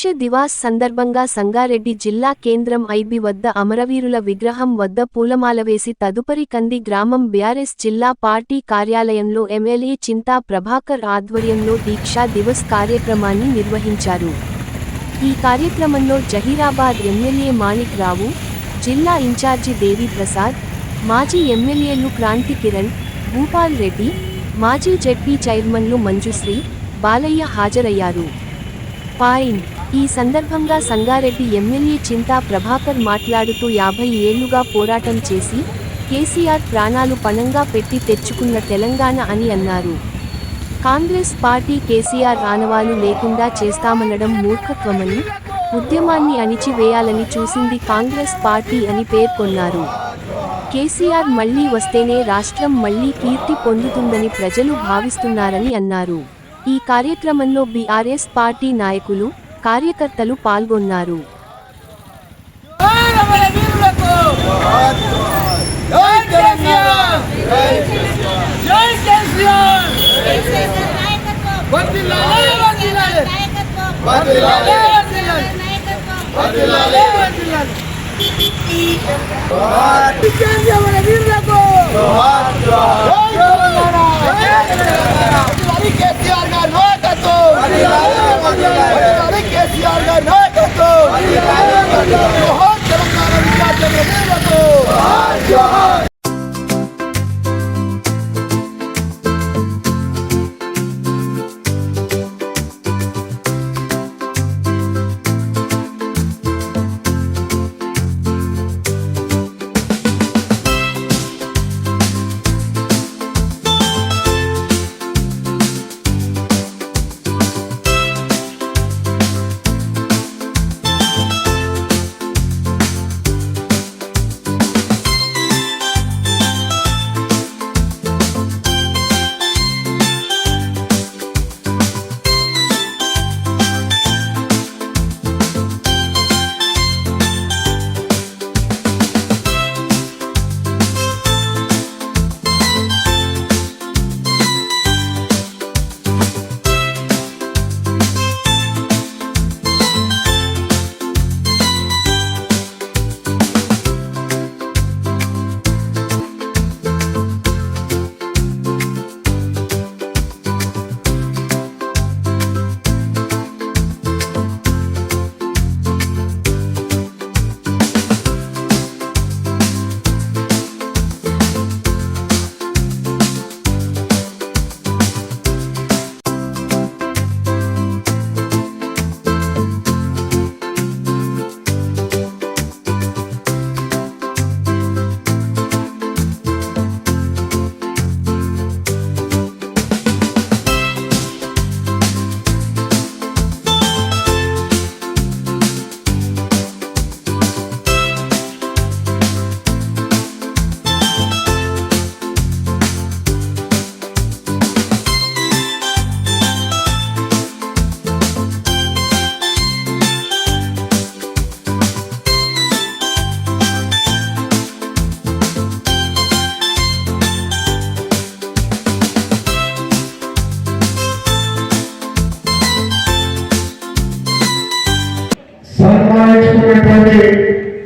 దీక్ష దివాస్ సందర్భంగా సంగారెడ్డి జిల్లా కేంద్రం ఐబి వద్ద అమరవీరుల విగ్రహం వద్ద పూలమాల వేసి తదుపరి కంది గ్రామం బీఆర్ఎస్ జిల్లా పార్టీ కార్యాలయంలో ఎమ్మెల్యే చింతా ప్రభాకర్ ఆధ్వర్యంలో దీక్షా దివస్ కార్యక్రమాన్ని నిర్వహించారు. ఈ కార్యక్రమంలో జహీరాబాద్ ఎమ్మెల్యే మాణిక్ రావు జిల్లా ఇన్ఛార్జి దేవి ప్రసాద్ మాజీ ఎమ్మెల్యేలు క్రాంతి కిరణ్ భూపాల్ రెడ్డి మాజీ జెడ్పీ చైర్మన్లు మంజుశ్రీ బాలయ్య హాజరయ్యారు. పాయింట్. ఈ సందర్భంగా సంగారెడ్డి ఎమ్మెల్యే చింతా ప్రభాకర్ మాట్లాడుతూ యాభై ఏళ్ళుగా పోరాటం చేసి కేసీఆర్ ప్రాణాలు పణంగా పెట్టి తెచ్చుకున్న తెలంగాణ అని అన్నారు. కాంగ్రెస్ పార్టీ కేసీఆర్ ఆనవాలు లేకుండా చేస్తామనడం మూర్ఖత్వమని ఉద్యమాన్ని అణిచివేయాలని చూసింది కాంగ్రెస్ పార్టీ అని పేర్కొన్నారు కేసీఆర్ మళ్ళీ వస్తేనే రాష్ట్రం మళ్ళీ కీర్తి పొందుతుందని ప్రజలు భావిస్తున్నారని అన్నారు. ఈ కార్యక్రమంలో బీఆర్ఎస్ పార్టీ నాయకులు కార్యకర్తలు పాల్గొన్నారు. వీరులకు జై కేసీఆర్ జై కేసీఆర్ వర్ధిల్లాలి వర్ధిల్లాలి వర్ధిల్లాలి వర్ధిల్లాలి వర్ధిల్లాలి కేసీఆర్ రమణ వీరులకు జై తెలంగాణ వర్ధిల్లాలి కేసీఆర్ గారి నాయకత్వం వర్ధిల్లాలి కేసీఆర్ గారి నాయకత్వం జోహార్ తెలంగాణ విద్యార్థుల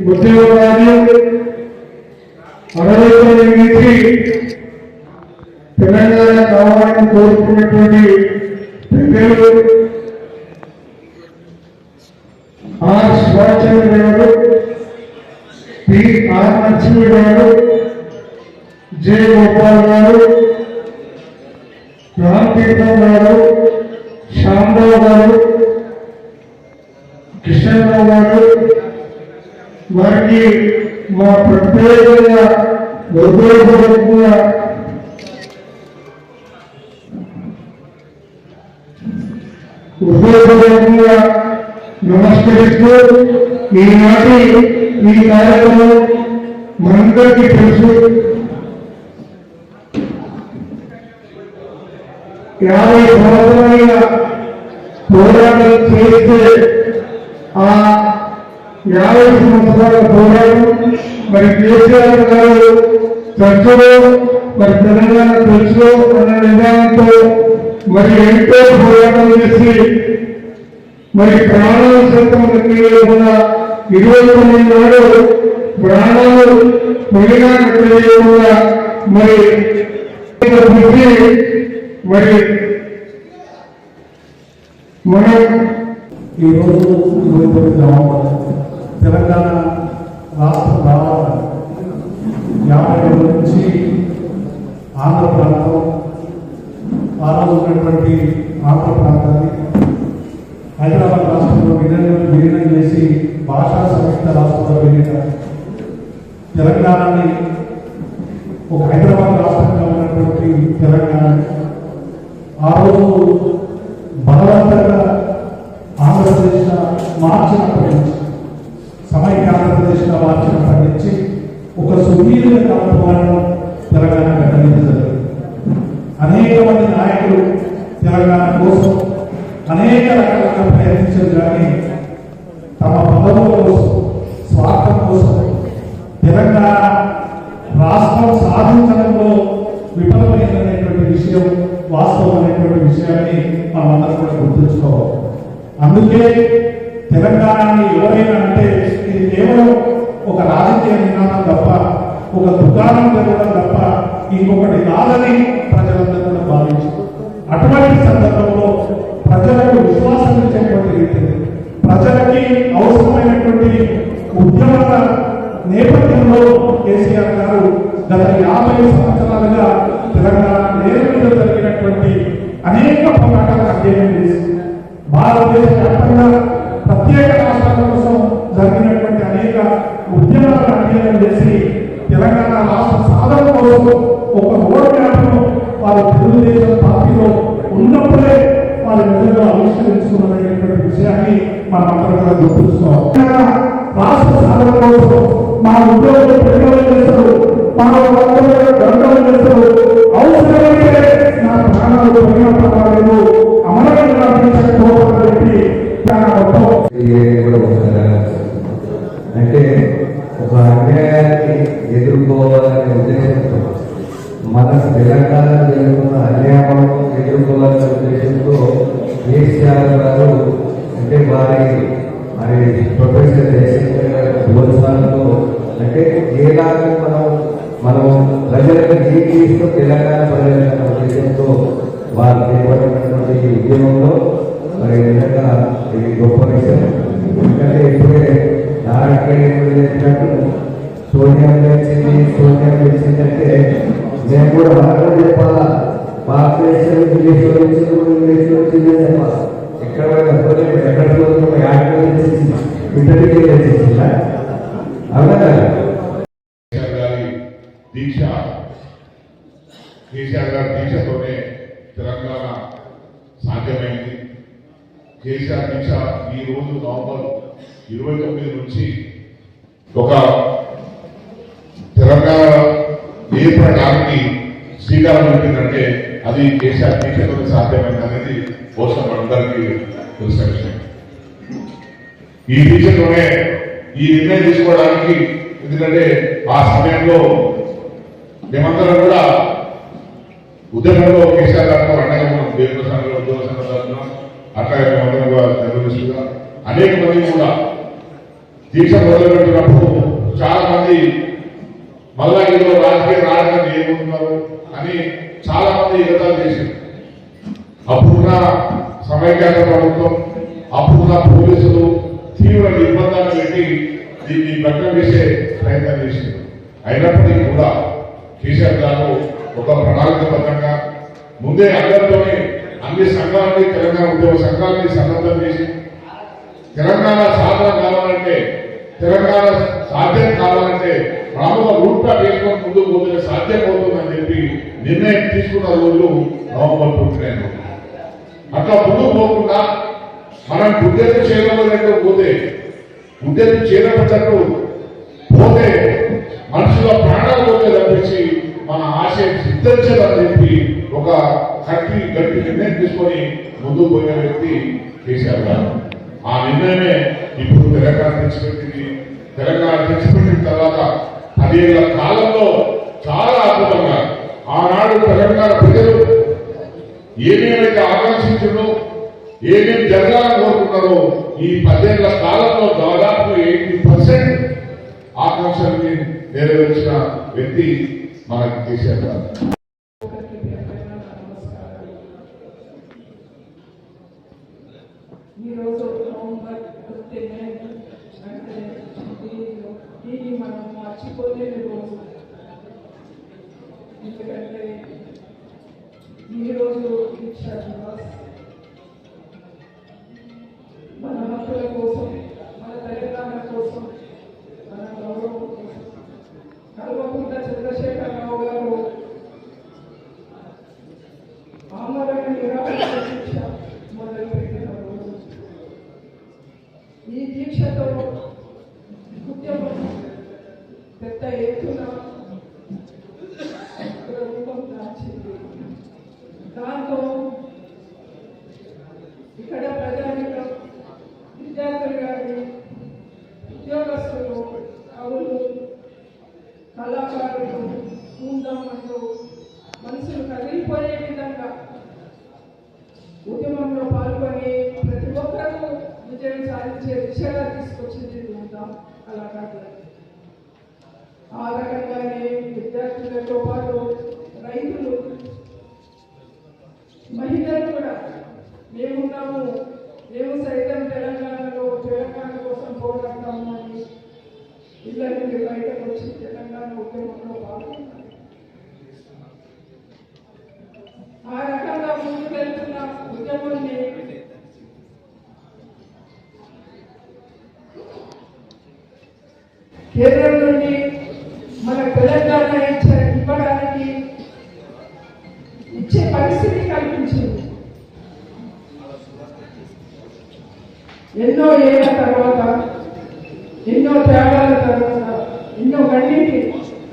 ఉద్యోగాన్ని అరవై తొమ్మిది తెలంగాణ కావాలని కోరుకున్నటువంటి ప్రజలు ఆర్ సుభాషచంద్ర గారు పి. ఆర్. లక్ష్మి గారు జె. గోపాల్ గారు రామతీర్థం గారు శ్యామరావు గారు కృష్ణరావు గారు వారికి మా ప్రత్యేకంగా హృదయపూర్వకంగా హృదయపూర్వకంగా నమస్కరిస్తూ ఈనాటి ఈ కార్యక్రమం మనందరికీ తెలుసు యాభై సంవత్సరాలుగా పోరాటం చేస్తే ఆ యాభై సంవత్సరాల పోరాటం మరి కేసీఆర్ గారు చర్చలో మరి తెలంగాణ తెలుసులో అన్న నిర్ణయంతో మరి ఎంతో పోరాటం చేసి మరి ప్రాణాలు సైతం కూడా ఇరవై తొమ్మిది నాడు ప్రాణాలు మిగిలిన లెక్కలేకుండా మరి బుద్ధి మరి మనం ఈరోజు ఇరవై తొమ్మిది నవంబర్ తెలంగాణ రాష్ట్రం రావాలి యాభై ఏళ్ళ నుంచి ఆంధ్ర ప్రాంతం ఆ రోజు ఉన్నటువంటి ఆంధ్ర ప్రాంతాన్ని హైదరాబాద్ రాష్ట్రంలో విలీనం విలీనం చేసి భాషా సంయుక్త రాష్ట్రంలో విలీన. తెలంగాణని ఒక హైదరాబాద్ రాష్ట్రంగా ఉన్నటువంటి తెలంగాణ. ఆ రోజు బలవంతంగా ఆంధ్రప్రదేశ్ మార్చినప్పటి నుంచి సమైక్య ఆంధ్రప్రదేశ్గా మార్చినప్పటి నుంచి ఒక సుదీర్ఘ కాల తెలంగాణ గట్టడించలేదు అనేక మంది నాయకులు తెలంగాణ కోసం అనేక రకాలుగా ప్రయత్నించారు కానీ తమ పదవుల కోసం స్వార్థం కోసం తెలంగాణ రాష్ట్రం సాధించడంలో విఫలమైనటువంటి విషయం వాస్తవం అనేటువంటి విషయాన్ని మనం అందరం కూడా గుర్తుంచుకోవాలి. అందుకే ఇలాంటి సందర్భంలో ప్రజలకు విశ్వాసం ఇచ్చేటువంటి ప్రజలకి అవసరమైనటువంటి ఉద్యమాల నేపథ్యంలో కేసీఆర్ గారు గత యాభై సంవత్సరాలుగా తెలంగాణ నేరుగా మీద జరిగినటువంటి అనేక పోరాటాలను అధ్యయనం చేసి భారతదేశ వ్యాప్తంగా ప్రత్యేక రాష్ట్రాల కోసం జరిగినటువంటి అనేక ఉద్యమాలను అధ్యయనం చేసి తెలంగాణ రాష్ట్ర సాధన కోసం ఒక రోడ్ మ్యాప్ను వారు తెలుగుదేశం పార్టీలో ఉన్నప్పుడే వారు నిజంగా ఆవిష్కరించుకున్నటువంటి విషయాన్ని మనం అందరం కూడా గుర్తుంచుకోవాలి. రాష్ట్ర సాధన కోసం మా ఉద్యోగులు ప్రజలు చేస్తారు మా ఉద్యోగులు గంటలు చేస్తారు అవసరమైతే నా ప్రాణాలు పోయిన తెలంగాణ ఏర్పడడానికి శ్రీకారం పెట్టిందంటే అది కేసీఆర్ దీక్షతో సాధ్యమైంది అనేది బహుశా మనందరికీ తెలిసిన విషయం. ఈ దీక్షతోనే ఈ నిర్ణయం తీసుకోవడానికి ఎందుకంటే ఆ సమయంలో మేమందరం కూడా ఉద్యమంలో కేసీఆర్ గారితో అండగా ఉన్నాం దేవుల సంఘంలో ఉద్యోగ సంఘం అట్లాగే మేమందరం కూడా నిర్వహిస్తుగా అనేక మంది కూడా దీక్ష మొదలుపెట్టినప్పుడు చాలా మంది మళ్ళా ఏదో రాజకీయ నాయకులు ఏముంటున్నారు అని చాలా మంది యుద్ధాలు చేసింది అప్పుడున్న సమైక్యాంధ్ర ప్రభుత్వం అప్పుడున్న పోలీసులు తీవ్ర నిర్బంధాలు పెట్టి దీన్ని భగ్నం వేసే ప్రయత్నం చేసింది అయినప్పటికీ కూడా కేసీఆర్ గారు ఒక ప్రణాళికబద్ధంగా ముందే అందరితోనే అన్ని సంఘాలని తెలంగాణ ఉద్యోగ సంఘాలని సన్నద్ధం చేసి తెలంగాణ సాధన కావాలంటే తెలంగాణ సాధ్యం కావాలంటే రాముల రూట్ వేసుకొని ముందుకు పోతే సాధ్యం చెప్పి నిర్ణయం తీసుకున్న రోజు నవంబర్ ట్వంటీ అట్లా ముందుకు పోకుండా మనం గుడ్డెత్తు చేయగలిగినట్టు పోతే గుడ్డెత్తు చేరబడ్డట్టు పోతే మనుషుల ప్రాణాలు పోతే తప్పించి మన ఆశయం సిద్ధించదని చెప్పి ఒక కట్టి గట్టి నిర్ణయం తీసుకొని ముందుకు పోయిన వ్యక్తి కేసీఆర్ గారు. ఆ నిర్ణయమే ఇప్పుడు తెలంగాణ తెచ్చిపెట్టింది తెలంగాణ తెచ్చిపెట్టిన తర్వాత పదేళ్ళ కాలంలో చాలా అద్భుతంగా. ఆనాడు తెలంగాణ ప్రజలు ఏమేమైతే ఆకాంక్షించారో ఏమేమి జరగాలని కోరుకుంటారో ఈ పదేళ్ళ కాలంలో దాదాపు ఎయిటీ పర్సెంట్ ఆకాంక్షల్ని నెరవేర్చిన వ్యక్తి మనకి కేసీఆర్ గారు ఈరోజు నవంబర్ ఫిఫ్టీన్ అంటే దీనిలో దీన్ని మనం మర్చిపోలేని రోజు. ఎందుకంటే ఈరోజు దీక్ష దివాస్ మన హక్కుల కోసం మన తెలంగాణ కోసం మన గౌరవం కోసం కల్వకుంట్ల చంద్రశేఖరరావు గారు ఆమరణ నిరాకరణ దీక్ష మొదలుపెట్టిన రోజు ఈ దీక్షతో ఉద్యమం పెద్ద ఎత్తున ఒక రూపం దాల్చింది దాంతో ఇక్కడ ప్రజానికం విద్యార్థులు కానీ ఉద్యోగస్తులు కవులు కళాకారులు ఉందామంటూ మనుషులు కదిలిపోయే విధంగా ఉద్యమంలో పాల్గొని ప్రతి ఒక్కరూ విజయం సాధించే దిశగా తీసుకొచ్చింది ఉందాం కళాకారులు. ఆ రకంగానే విద్యార్థులతో పాటు రైతులు మహిళలు కూడా మేమున్నాము మేము సైతం తెలంగాణలో తెలంగాణ కోసం పోరాడతాము అని ఇళ్ళ నుండి బయటకు వచ్చి తెలంగాణ ఉద్యమంలో పాల్గొన్నారు ఆ రకంగా ముందుకు వెళ్తున్న ఉద్యమాన్ని కేంద్రం నుండి మన తెలంగాణ ఇచ్చే ఇవ్వడానికి ఇచ్చే పరిస్థితి కల్పించింది. ఎన్నో ఏళ్ళ తర్వాత ఎన్నో తేడా తర్వాత ఎన్నో కన్నీటి త్యాగాల తర్వాత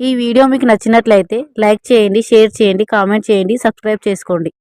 ఈ వీడియో మీకు నచ్చినట్లయితే లైక్ చేయండి షేర్ చేయండి కామెంట్ చేయండి సబ్స్క్రైబ్ చేసుకోండి.